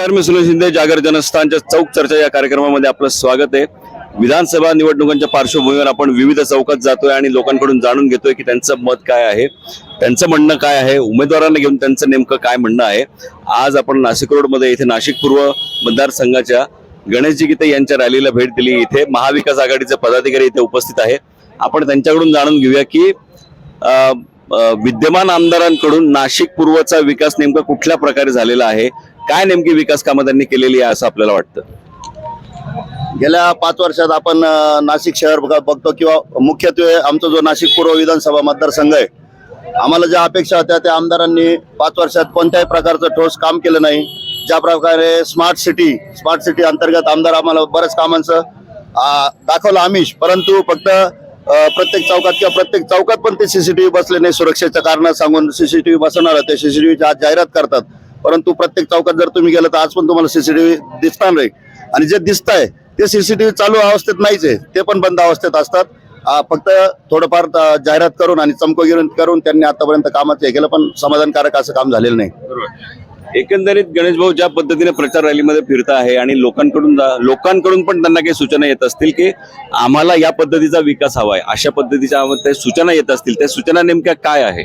नमस्कार मी सुनील शिंदे जागर जनस्थानच्या चौक चर्चा या कार्यक्रमामध्ये आपलं स्वागत आहे. विधानसभा निवडणुकांच्या पार्श्वभूमीवर आपण विविध चौकात जातोय आणि लोकांकडून जाणून घेतोय की त्यांचं मत काय आहे त्यांचं म्हणणं काय आहे उमेदवारांना घेऊन त्यांचं नेमकं काय म्हणणं आहे. आज आपण नाशिक रोडमध्ये इथे नाशिक पूर्व मतदारसंघाच्या गणेशजी गीते यांच्या रॅलीला भेट दिली. इथे महाविकास आघाडीचे पदाधिकारी इथे उपस्थित आहे. आपण त्यांच्याकडून जाणून घेऊया की विद्यमान आमदारांकडून नाशिक पूर्वचा विकास नेमका कुठल्या प्रकारे झालेला आहे? काय नेमकी विकास कामं त्यांनी केलेली आहे असं आपल्याला वाटतं? गेल्या पाच वर्षात आपण नाशिक शहर बघतो किंवा मुख्यत्वे आमचा जो नाशिक पूर्व विधानसभा मतदारसंघ आहे आम्हाला ज्या अपेक्षा होत्या त्या आमदारांनी पाच वर्षात कोणत्याही प्रकारचं ठोस काम केलं नाही. ज्या प्रकारे स्मार्ट सिटी स्मार्ट सिटी अंतर्गत आमदार आम्हाला बऱ्याच कामांचं दाखवलं आमिष परंतु फक्त प्रत्येक चौकात किंवा प्रत्येक चौकात पण ते सीसीटीव्ही बसले नाही सुरक्षेच्या कारण सांगून सीसीटीव्ही बसवणार ते सीसीटीव्हीची आज जाहिरात करतात. परंतु प्रत्येक चौकात जर तुम्ही गेलं तर आज पण तुम्हाला सीसीटीव्ही दिसणार नाही. आणि जे दिसत आहे ते सीसीटीव्ही चालू अवस्थेत नाहीच आहे. ते पण बंद अवस्थेत असतात. फक्त थोडंफार जाहिरात करून आणि चमकोगिरी करून त्यांनी आतापर्यंत कामाचं हे केलं पण समाधानकारक असं काम झालेलं नाही. एकंदरीत गणेश भाऊ ज्या पद्धतीने प्रचार रॅलीमध्ये फिरता आहे आणि लोकांकडून जा- लोकांकडून पण त्यांना काही सूचना येत असतील की आम्हाला या पद्धतीचा विकास हवा आहे अशा पद्धतीच्या आम्हाला सूचना येत असतील त्या सूचना नेमक्या काय आहे?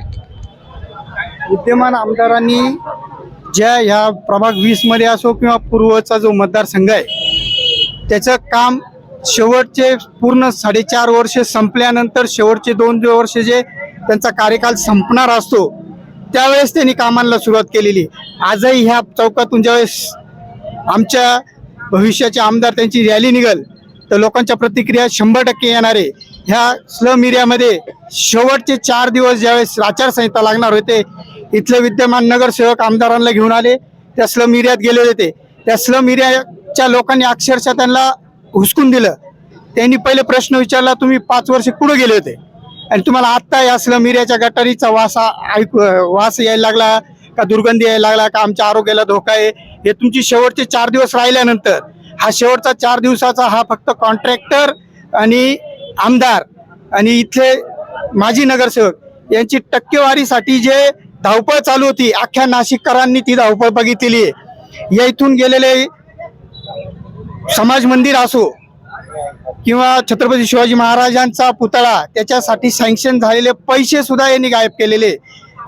विद्यमान आमदारांनी ज्या ह्या प्रभाग वीसमध्ये असो किंवा पूर्वचा जो मतदारसंघ आहे त्याचं काम शेवटचे पूर्ण साडेचार वर्ष संपल्यानंतर शेवटचे दोन वर्ष जे त्यांचा कार्यकाल संपणार असतो त्यावेळेस त्यांनी कामांना सुरुवात केलेली आजही ह्या चौकातून ज्यावेळेस आमच्या भविष्याचे आमदार त्यांची रॅली निघल तर लोकांच्या प्रतिक्रिया शंभर टक्के येणारे. ह्या स्लम एरियामध्ये शेवटचे चार दिवस ज्यावेळेस आचारसंहिता लागणार होते इथले विद्यमान नगरसेवक आमदारांना घेऊन आले त्या स्लम एरियात गेले होते. त्या स्लम एरियाच्या लोकांनी अक्षरशः त्यांना हुसकून दिलं. त्यांनी पहिले प्रश्न विचारला तुम्ही पाच वर्ष पुढे गेले होते? आणि तुम्हाला आत्ता या स्लम गटारीचा वास आ- ऐकू वास यायला लागला का दुर्गंधी यायला लागला का आमच्या आरोग्याला धोका आहे? हे तुमची शेवटचे चार दिवस राहिल्यानंतर हा शेवटचा चार दिवसाचा हा फक्त कॉन्ट्रॅक्टर आणि आमदार आणि इथले माजी नगरसेवक यांची टक्केवारीसाठी जे धावपळ चालू होती अख्ख्या नाशिककरांनी ती धावपळ बघितलेली आहे. या इथून गेलेले समाज मंदिर असो किंवा छत्रपती शिवाजी महाराजांचा पुतळा त्याच्यासाठी सँक्शन झालेले पैसे सुद्धा यांनी गायब केलेले.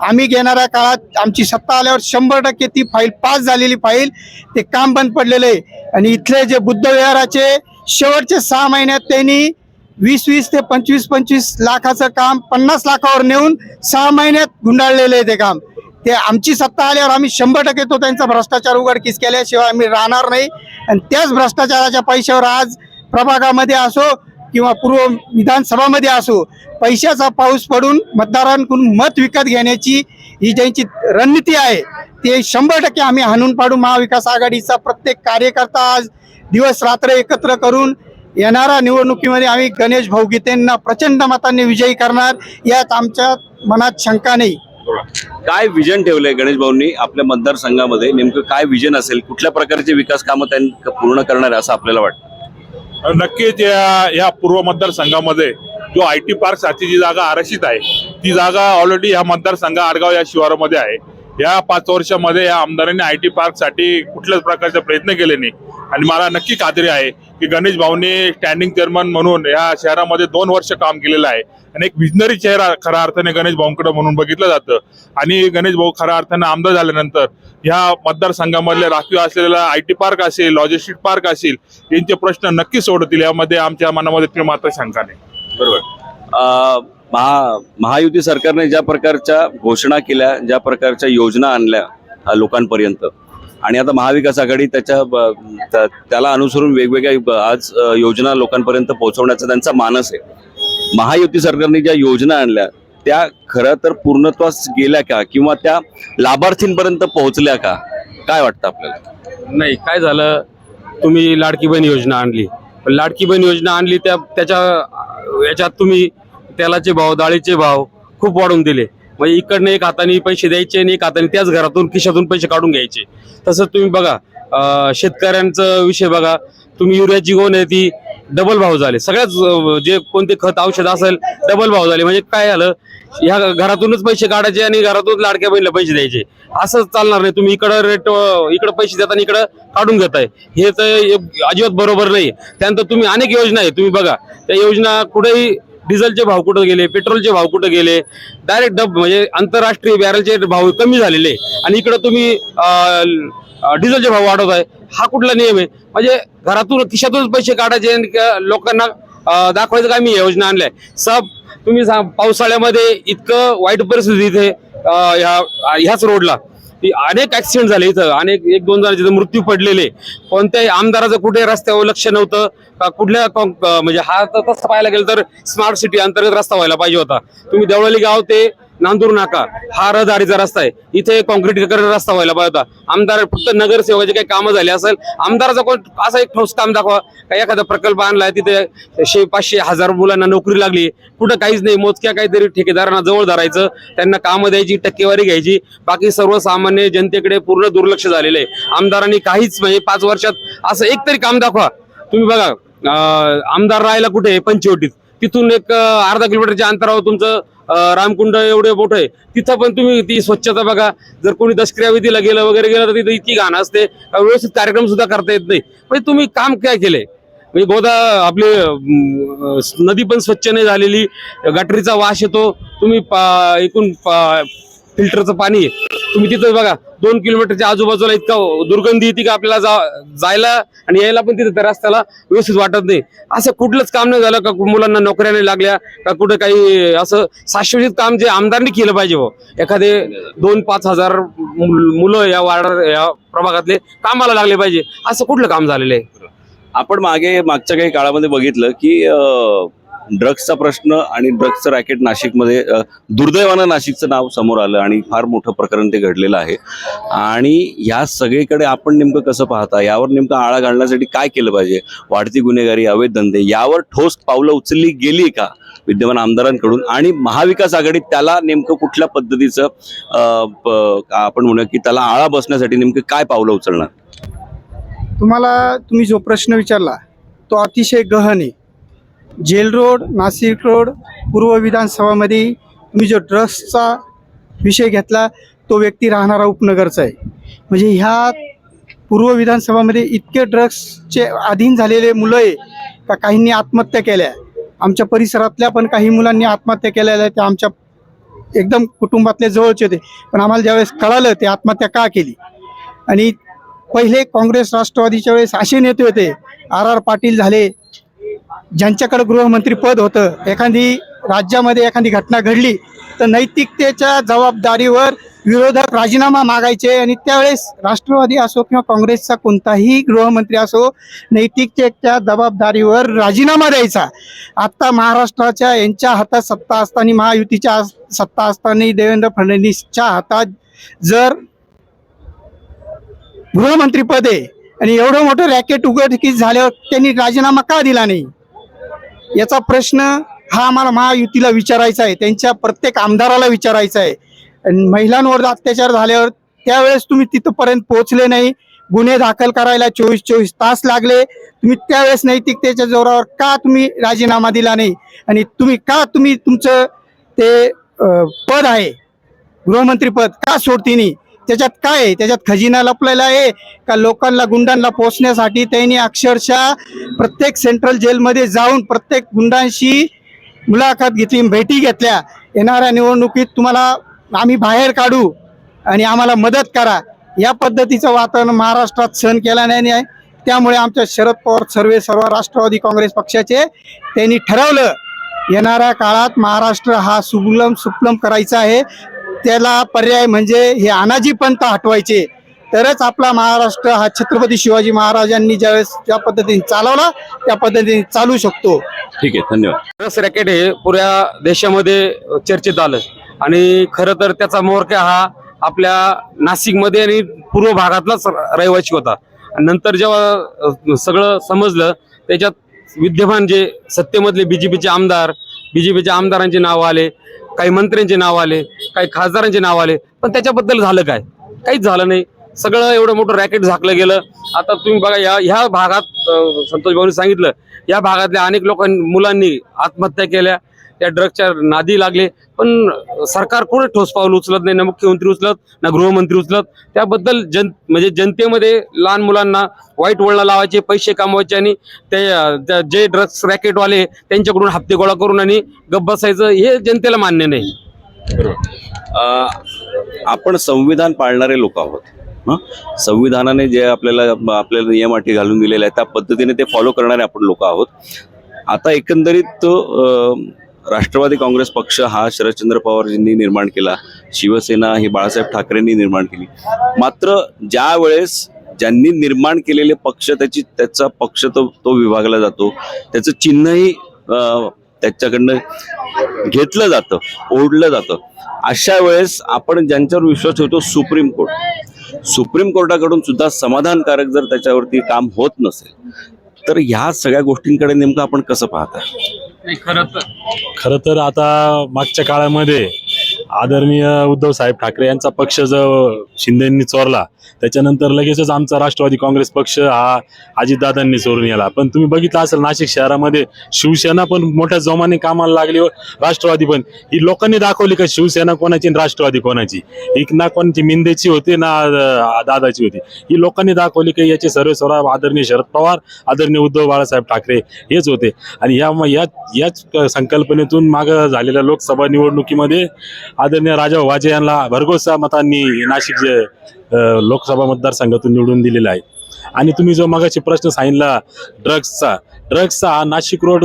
आम्ही घेणाऱ्या काळात आमची सत्ता आल्यावर शंभर टक्के ती फाईल पास झालेली फाईल ते काम बंद पडलेलं. आहे आणि इथले जे बुद्ध विहाराचे शेवटचे सहा महिन्यात त्यांनी वीस वीस ते पंचवीस पंचवीस लाखाचं काम पन्नास लाखावर नेऊन सहा महिन्यात गुंडाळलेलं आहे ते काम. ते आमची सत्ता आल्यावर आम्ही शंभर टक्के तो त्यांचा भ्रष्टाचार उघडकीस केल्याशिवाय आम्ही राहणार नाही. आणि त्याच भ्रष्टाचाराच्या पैशावर आज प्रभागामध्ये असो किंवा पूर्व विधानसभामध्ये असो पैशाचा पाऊस पडून मतदारांकडून मत विकत घेण्याची ही ज्यांची रणनीती आहे ते शंभर टक्के आम्ही हाणून पाडू. महाविकास आघाडीचा प्रत्येक कार्यकर्ता आज दिवस रात्र एकत्र करून येणाऱ्या निवडणुकीमध्ये आम्ही गणेश भाऊगीतेंना प्रचंड मतांनी विजयी करणार यात आमच्या मनात शंका नाही. काय विजन ठेवलंय गणेश भाऊंनी आपल्या मतदारसंघामध्ये? नेमकं काय विजन असेल? कुठल्या प्रकारचे विकास कामं त्यांनी पूर्ण करणार असं आपल्याला वाटतं? नक्कीच या या पूर्व मतदारसंघामध्ये जो आय टी पार्कसाठी जी जागा आरक्षित आहे ती जागा ऑलरेडी या मतदारसंघ आडगाव या शिवारामध्ये आहे. या पाच वर्षामध्ये या आमदारांनी आय टी पार्कसाठी कुठल्याच प्रकारचे प्रयत्न केले नाही. आणि मला नक्की खात्री आहे की गणेश भाऊने स्टँडिंग चेअरमन म्हणून या शहरामध्ये दोन वर्ष काम केलेलं आहे. आणि एक विजनरी चेहरा खऱ्या अर्थाने गणेश भाऊंकडे म्हणून बघितलं जातं. आणि गणेश भाऊ खऱ्या अर्थाने आमदार झाल्यानंतर ह्या मतदारसंघामधल्या राखीव असलेला आय टी पार्क असेल लॉजिस्टिक पार्क असेल यांचे प्रश्न नक्की सोडतील यामध्ये आमच्या मनामध्ये ती मात्र शंका नाही बरोबर महा महायुती सरकारने ज्या प्रकारच्या घोषणा केल्या ज्या प्रकारच्या योजना आणल्या लोकांपर्यंत आणि आता महाविकास आघाडी त्याच्या ब- त्याला अनुसरून वेगवेगळ्या आज योजना लोकांपर्यंत पोहोचवण्याचा त्यांचा मानस आहे. महायुती सरकारने ज्या योजना आणल्या त्या खरं तर पूर्णत्वास गेल्या का? किंवा त्या लाभार्थींपर्यंत पोहोचल्या का? काय वाटतं आपल्याला? नाही काय झालं? तुम्ही लाडकी बहीण योजना आणली. पण लाडकी बहीण योजना आणली त्या त्याच्या याच्यात तुम्ही तेलाचे भाव डाळीचे भाव खूप वाढवून दिले. म्हणजे इकडनं एक हाताने पैसे द्यायचे आणि एक हाताने त्याच घरातून खिशातून पैसे काढून घ्यायचे. तसंच तुम्ही बघा शेतकऱ्यांचं शेतकऱ्यांचा विषय बघा. तुम्ही युरियाची गोण आहे ती डबल भाव झाले. सगळ्याच जे कोणते खत औषध असेल डबल भाव झाले. म्हणजे काय झालं? ह्या घरातूनच पैसे काढायचे आणि घरातूनच लाडक्या बहिणीला पैसे द्यायचे. असंच चालणार नाही. तुम्ही इकडं रेट इकडं पैसे देताना इकडं काढून घेताय. हे तर एक अजिबात बरोबर नाही. त्यानंतर तुम्ही अनेक योजना आहे तुम्ही बघा त्या योजना कुठेही डिझेलचे भाव कुठं गेले पेट्रोलचे भाव कुठं गेले? डायरेक्ट डब म्हणजे आंतरराष्ट्रीय बॅरलचे भाव कमी झालेले आणि इकडं तुम्ही डिझेलचे भाव वाढवत आहे हा कुठला नियम आहे? म्हणजे घरातून खिशातूनच पैसे काढायचे आणि लोकांना दाखवायचं काय मी योजना आणल्या. सब तुम्ही सांग पावसाळ्यामध्ये इतकं वाईट परिस्थिती इथे ह्या ह्याच रोडला की अनेक ऍक्सिडेंट झाले इथं. अनेक एक दोन जणांचे इथं मृत्यू पडलेले. कोणत्याही आमदाराचं कुठे रस्त्यावर लक्ष नव्हतं का कुठल्या म्हणजे हा तर तसं पाहायला गेलं तर स्मार्ट सिटी अंतर्गत रस्ता व्हायला पाहिजे होता. तुम्ही देवळाली गाव ते नांदूर नाका. हा रहदारीचा रस्ता आहे. इथे कॉन्क्रीटीकरण रस्ता व्हायला पाहिजे होता. आमदार फक्त नगरसेवकाचे काही कामं झाले असेल आमदाराचा कोण असा एक ठोस काम दाखवा. का एखादा प्रकल्प आणलाय तिथे शे पाचशे हजार मुलांना नोकरी लागली. कुठं काहीच नाही मोजक्या काहीतरी ठेकेदारांना जवळ धरायचं. त्यांना कामं द्यायची टक्केवारी घ्यायची. बाकी सर्वसामान्य जनतेकडे पूर्ण दुर्लक्ष झालेलं आहे. आमदारांनी काहीच म्हणजे पाच वर्षात असं एक तरी काम दाखवा. तुम्ही बघा आमदार राहायला कुठे आहे? पंचवटीत. तिथून एक अर्धा किलोमीटरच्या अंतरावर तुमचं रामकुंड एवढे मोठं आहे. तिथं पण तुम्ही ती स्वच्छता बघा. जर कोणी दशक्रियाविधीला गेलं वगैरे गेलं तर तिथं इतकी घाण असते. व्यवस्थित कार्यक्रम सुद्धा करता येत नाही. म्हणजे तुम्ही काम काय केलंय? म्हणजे गोदा आपली नदी पण स्वच्छ नाही झालेली. गटरीचा वास येतो. तुम्ही पा- एकूण फिल्टरचं पाणी आहे. तुम्ही तिथं बघा दोन किलोमीटरच्या आजूबाजूला इतका दुर्गंधी येते का आपल्याला जा- जायला आणि यायला पण तिथं त्या रस्त्याला व्यवस्थित वाटत नाही. असं कुठलंच काम नाही झालं का मुलांना नोकऱ्या नाही लागल्या का कुठं काही असं शाश्वत काम जे आमदारांनी केलं पाहिजे हो. एखादे दोन पाच हजार मुलं या वार्ड या प्रभागातले कामाला लागले पाहिजे. असं कुठलं काम झालेलं आहे? आपण मागे मागच्या काही काळामध्ये बघितलं की ड्रग्सचा प्रश्न आणि ड्रग्सचं रॅकेट नाशिकमध्ये दुर्दैवानं नाशिकचं नाव समोर आलं आणि फार मोठं प्रकरण ते घडलेलं आहे. आणि ह्या सगळीकडे आपण नेमकं कसं पाहता? यावर नेमकं आळा घालण्यासाठी काय केलं पाहिजे? वाढती गुन्हेगारी अवैध धंदे यावर ठोस पावलं उचलली गेली का विद्यमान आमदारांकडून? आणि महाविकास आघाडीत त्याला नेमकं कुठल्या पद्धतीचं आपण म्हणूया की त्याला आळा बसण्यासाठी नेमकं काय पावलं उचलणार? तुम्हाला तुम्ही जो प्रश्न विचारला तो अतिशय गहन आहे. जेल रोड नाशिक रोड पूर्व विधानसभामध्ये तुम्ही जो ड्रग्सचा विषय घेतला तो व्यक्ती राहणारा उपनगरचा आहे. म्हणजे ह्या पूर्व विधानसभामध्ये इतके ड्रग्सचे अधीन झालेले मुलं आहे का काहींनी आत्महत्या केल्या? आमच्या परिसरातल्या पण काही मुलांनी आत्महत्या केलेल्या आहेत त्या आमच्या एकदम कुटुंबातले जवळचे होते. पण आम्हाला ज्यावेळेस कळालं ते आत्महत्या का केली? आणि पहिले काँग्रेस राष्ट्रवादीच्या वेळेस असे नेते होते आर आर पाटील झाले ज्यांच्याकडे गृहमंत्री पद होतं एखादी राज्यामध्ये एखादी घटना घडली तर नैतिकतेच्या जबाबदारीवर विरोधक राजीनामा मागायचे आणि त्यावेळेस राष्ट्रवादी असो किंवा काँग्रेसचा कोणताही गृहमंत्री असो नैतिकतेच्या जबाबदारीवर राजीनामा द्यायचा. आत्ता महाराष्ट्राच्या यांच्या हातात सत्ता असताना महायुतीच्या सत्ता असताना देवेंद्र फडणवीसच्या हातात जर गृहमंत्रीपद आहे आणि एवढं मोठं रॅकेट उघडकीस झाल्यावर त्यांनी राजीनामा का दिला नाही? याचा प्रश्न हा आम्हाला महायुतीला विचारायचा आहे. त्यांच्या प्रत्येक आमदाराला विचारायचा आहे. आणि महिलांवर अत्याचार झाल्यावर त्यावेळेस तुम्ही तिथपर्यंत पोहोचले नाही. गुन्हे दाखल करायला चोवीस चोवीस तास लागले. तुम्ही त्यावेळेस नैतिकतेच्या जोरावर का तुम्ही राजीनामा दिला नाही? आणि तुम्ही का तुम्ही तुमचं ते पद आहे गृहमंत्री पद का सोडतीनी त्याच्यात काय आहे? त्याच्यात खजिना लपलेला आहे का लोकांना गुंडांना पोचण्यासाठी त्यांनी अक्षरशः प्रत्येक सेंट्रल जेलमध्ये जाऊन प्रत्येक गुंडांशी मुलाखत घेतली भेटी घेतल्या. येणाऱ्या निवडणुकीत तुम्हाला आम्ही बाहेर काढू आणि आम्हाला मदत करा. या पद्धतीचं वातावरण महाराष्ट्रात सहन केला नाही. आहे त्यामुळे आमच्या शरद पवार सर्वे सर्व राष्ट्रवादी काँग्रेस पक्षाचे त्यांनी ठरवलं येणाऱ्या काळात महाराष्ट्र हा सुगलम सुप्लम करायचा आहे. त्याला पर्याय म्हणजे हे अनाजी पंत हटवायचे. तरच आपला महाराष्ट्र हा छत्रपती शिवाजी महाराजांनी ज्यावेळेस ज्या पद्धतीने चालवला त्या पद्धतीने चालू शकतो. ठीक आहे धन्यवाद. ड्रग्स रॅकेट हे पुऱ्या देशामध्ये चर्चेत आलं. आणि खरं तर त्याचा मोहरक्या हा आपल्या नाशिकमध्ये आणि पूर्व भागातलाच रहिवासी होता. आणि नंतर जेव्हा सगळं समजलं त्याच्यात विद्यमान जे सत्तेमधले बीजेपीचे आमदार बीजेपीच्या आमदारांचे नाव आले. काही मंत्र्यांचे नाव आले काही खासदारांचे नाव आले पण त्याच्याबद्दल झालं काय? काहीच झालं नाही. सगळं एवढं मोठं रॅकेट झाकलं गेलं. आता तुम्ही बघा या ह्या भागात संतोष भाऊनी सांगितलं या भागातल्या अनेक लोकांनी मुलांनी आत्महत्या केल्या. त्या ड्रगच्या नादी लागले. पण सरकार कोणी ठोस पाऊल उचलत नाही ना मुख्यमंत्री उचलत ना गृहमंत्री उचलत. त्याबद्दल जन म्हणजे जनतेमध्ये लहान मुलांना वाईट वळण लावायचे पैसे कमवायचे आणि ते जे ड्रग्स रॅकेटवाले त्यांच्याकडून हप्ते गोळा करून आणि गप्प बसायचं हे जनतेला मान्य नाही. आपण संविधान पाळणारे लोक आहोत. संविधानाने जे आपल्याला आपल्याला नियम अटी घालून दिलेल्या आहेत त्या पद्धतीने ते फॉलो करणारे आपण लोक आहोत. आता एकंदरीत राष्ट्रवादी काँग्रेस पक्ष हा शरदचंद्र पवारजींनी निर्माण केला शिवसेना ही बाळासाहेब ठाकरेंनी निर्माण केली. मात्र ज्या वेळेस ज्यांनी निर्माण केलेले पक्ष त्याची त्याचा पक्ष तो तो विभागला जातो. त्याचं चिन्हही त्याच्याकडनं घेतलं जातं ओढलं जातं. अशा वेळेस आपण ज्यांच्यावर विश्वास ठेवतो सुप्रीम कोर्ट. सुप्रीम कोर्टाकडून सुद्धा समाधानकारक जर त्याच्यावरती काम होत नसेल तर ह्या सगळ्या गोष्टींकडे नेमकं आपण कसं पाहता? खरं तर. खरं तर आता मागच्या काळामध्ये आदरणीय उद्धव साहेब ठाकरे यांचा पक्ष जो शिंदेंनी चोरला त्याच्यानंतर लगेचच आमचा राष्ट्रवादी काँग्रेस पक्ष हा अजितदादांनी सोडून गेला. पण तुम्ही बघितलं असेल नाशिक शहरामध्ये शिवसेना पण मोठ्या जोमाने कामाला लागली राष्ट्रवादी पण. ही लोकांनी दाखवली का शिवसेना कोणाची राष्ट्रवादी कोणाची? एक ना कोणाची मिंदेची होती ना दादाची होती. ही लोकांनी दाखवली की याचे सर्व सर्व आदरणीय शरद पवार आदरणीय उद्धव बाळासाहेब ठाकरे हेच होते. आणि या या याच संकल्पनेतून माग झालेल्या लोकसभा निवडणुकीमध्ये आदरणीय राजा वाजे यांना भरघोस मतांनी नाशिक जे लोकसभा मतदारसंघातून निवडून दिलेला आहे. आणि तुम्ही जो मगाशी प्रश्न सांगितला ड्रग्सचा ड्रग्सचा हा नाशिक रोड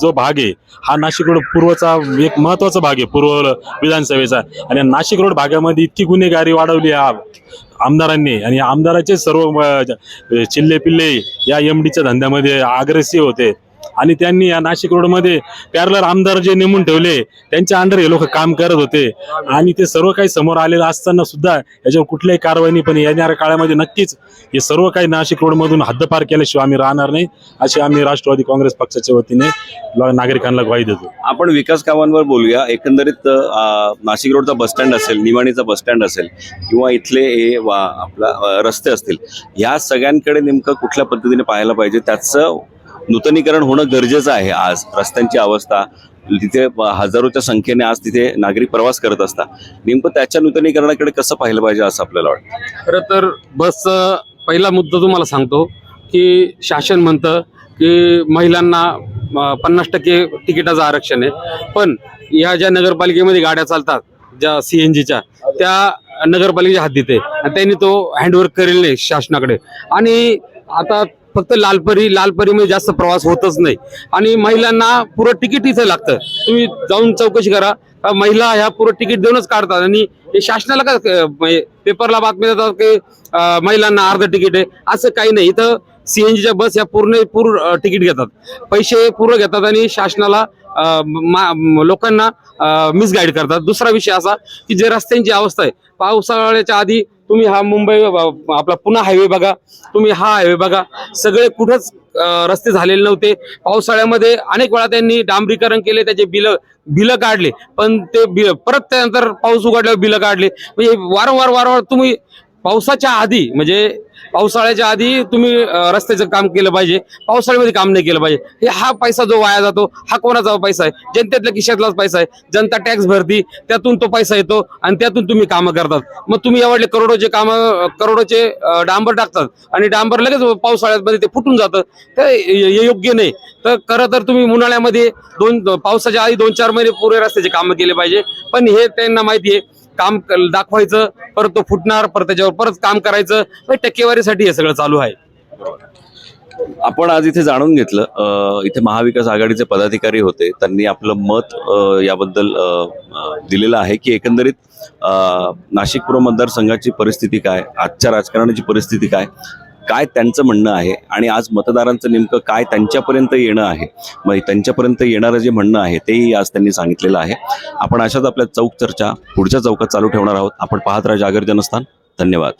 जो भाग आहे हा नाशिक रोड पूर्वचा एक महत्त्वाचा भाग आहे पूर्व विधानसभेचा. आणि नाशिक रोड भागामध्ये इतकी गुन्हेगारी वाढवली आहे आमदारांनी. आणि आमदाराचे सर्व चिल्ले पिल्ले या एम डीच्या धंद्यामध्ये अग्रेसिव्ह होते. आणि त्यांनी या नाशिक रोडमध्ये पॅरलर आमदार जे नेमून ठेवले त्यांच्या अंडर हे लोक काम करत होते. आणि ते सर्व काही समोर आलेलं असताना सुद्धा याच्यावर कुठल्याही कारवाई नाही पण येणाऱ्या काळामध्ये नक्कीच हे सर्व काही नाशिक रोडमधून हद्दपार केल्याशिवाय आम्ही राहणार नाही अशी आम्ही राष्ट्रवादी काँग्रेस पक्षाच्या वतीने नागरिकांना ग्वाही देतो. आपण विकास कामांवर बोलूया. एकंदरीत नाशिक रोडचा बसस्टँड असेल निवाणीचा बसस्टँड असेल किंवा इथले हे वा- आपला रस्ते असतील ह्या सगळ्यांकडे नेमकं कुठल्या पद्धतीने पाहायला पाहिजे? त्याचं नूतनीकरण होणं गरजेचं आहे आज. रस्त्यांची अवस्था तिथे हजारोच्या संख्येने आज तिथे नागरिक प्रवास करत असतात. नेमकं त्याच्या नूतनीकरणाकडे कसं पाहिलं पाहिजे असं आपल्याला वाटतं? खरं तर बसचा पहिला मुद्दा तुम्हाला सांगतो की शासन म्हणतं की महिलांना पन्नास टक्के तिकिटाचं आरक्षण आहे. पण या ज्या नगरपालिकेमध्ये गाड्या चालतात ज्या सी एन जीच्या त्या नगरपालिकेच्या हद्दीत आहे. आणि त्यांनी तो हँडवर्क करेल नाही शासनाकडे. आणि आता फक्त लालपरी लालपरीमध्ये जास्त प्रवास होतच नाही. आणि महिलांना पुरं तिकीट इथं लागतं. तुम्ही जाऊन चौकशी करा. महिला ह्या पुरं तिकीट देऊनच काढतात. आणि हे शासनाला का पेपरला बातमी देतात की महिलांना अर्ध तिकीट आहे. असं काही नाही. इथं सीएनजीच्या बस या पूर्ण पूर्ण तिकीट घेतात. पैसे पूर्ण घेतात आणि शासनाला मा- लोकांना मिसगाईड करतात. दुसरा विषय असा की जे रस्त्यांची अवस्था आहे. पावसाळ्याच्या आधी तुम्ही हा मुंबई आपला पुन्हा हायवे बघा. तुम्ही हा हायवे बघा. सगळे कुठंच रस्ते झालेले नव्हते. पावसाळ्यामध्ये अनेक वेळा त्यांनी डांबरीकरण केले त्याचे बिल बिलं काढले. पण ते बिल परत त्यानंतर पाऊस उघडल्यावर बिलं काढले. म्हणजे वारंवार वारंवार तुम्ही पावसाच्या आधी म्हणजे पावसाळ्याच्या आधी तुम्ही रस्त्याचं काम केलं पाहिजे पावसाळ्यामध्ये काम नाही केलं पाहिजे. हे हा पैसा जो वाया जातो हा कोणाचा पैसा आहे? जनतेतल्या खिशातलाच पैसा आहे. जनता टॅक्स भरती त्यातून तो पैसा येतो आणि त्यातून तुम्ही कामं करतात. मग तुम्ही एवढे करोडोचे कामं करोडोचे डांबर टाकतात आणि डांबर लगेच पावसाळ्यामध्ये ते फुटून जातं. तर हे योग्य नाही. तर खरं तर तुम्ही उन्हाळ्यामध्ये दोन पावसाच्या आधी दोन चार महिने पुरे रस्त्याचे कामं केले पाहिजे. पण हे त्यांना माहिती आहे काम दाखवायचं परत तो फुटणार परत त्याच्यावर परत काम करायचं म्हणजे टक्केवारीसाठी हे सगळं चालू आहे. आपण आज इथे जाणून घेतलं इथे महाविकास आघाडीचे पदाधिकारी होते. त्यांनी आपलं मत याबद्दल दिलेलं आहे की एकंदरीत नाशिक पूर्व मतदारसंघाची परिस्थिती काय आजच्या राजकारणाची परिस्थिती काय काय त्यांचं म्हणणं आहे आणि आज मतदारांचं नेमकं काय त्यांच्यापर्यंत येणं आहे? मग त्यांच्यापर्यंत येणारं जे म्हणणं आहे तेही आज त्यांनी सांगितलेलं आहे. आपण अशाच आपल्या चौक चर्चा पुढच्या चौकात चालू ठेवणार आहोत. आपण पाहत राहा जागर जनस्थान. धन्यवाद.